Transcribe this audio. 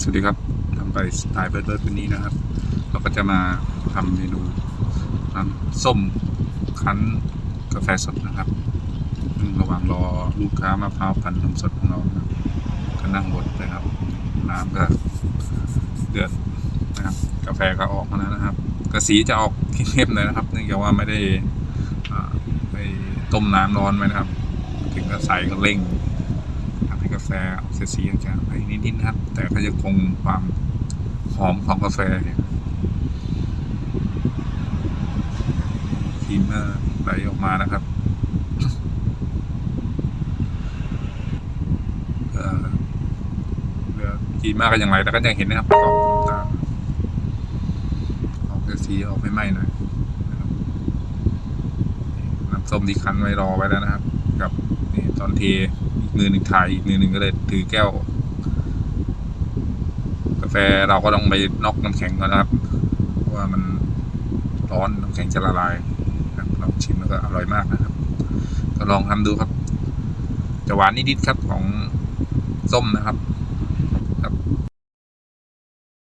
สวัสดีครับทำไปสไตล์เบิร์ดเบิร์ดวันนี้นะครับ เราก็จะมาทำเมนูน้ำส้มคั้นกาแฟสดนะครับ ระหว่างรอลูกค้ามะพร้าวปั่นนมสดของเรานะครับก็นั่งบดไปครับ น้ำก็เดือดนะครับกาแฟก็ออกมาแล้วนะครับกระสีจะออกเข้มๆเลยนะครับ เนื่องจากว่าไม่ได้ไปต้มน้ำร้อนไว้นะครับ ถึงก็ใส่ก็เร่ง กาแฟออกสีจางๆไปนิดๆนะครับ แต่ก็ยังคงความหอมของกาแฟอยู่ครีมเมอร์ไหลออกมานะครับเรือครีมเมอร์ก็ยังไหลแต่ก็ยังเห็นนะครับขอบตาออกสีออกไม่ไหม้หน่อยน้ำส้มที่คั้นไว้รอไว้แล้วนะครับ กับนี่ตอนเท มือหนึ่งถ่ายอีกมือหนึ่งก็เลยถือแก้ว กาแฟเราก็ต้องไปน็อกน้ำแข็งก่อนนะครับ ว่ามันร้อนน้ำแข็งจะละลายครับลองชิมแล้วก็อร่อยมากนะครับ ก็ลองทำดูครับจะหวานนิดๆครับของส้มนะครับ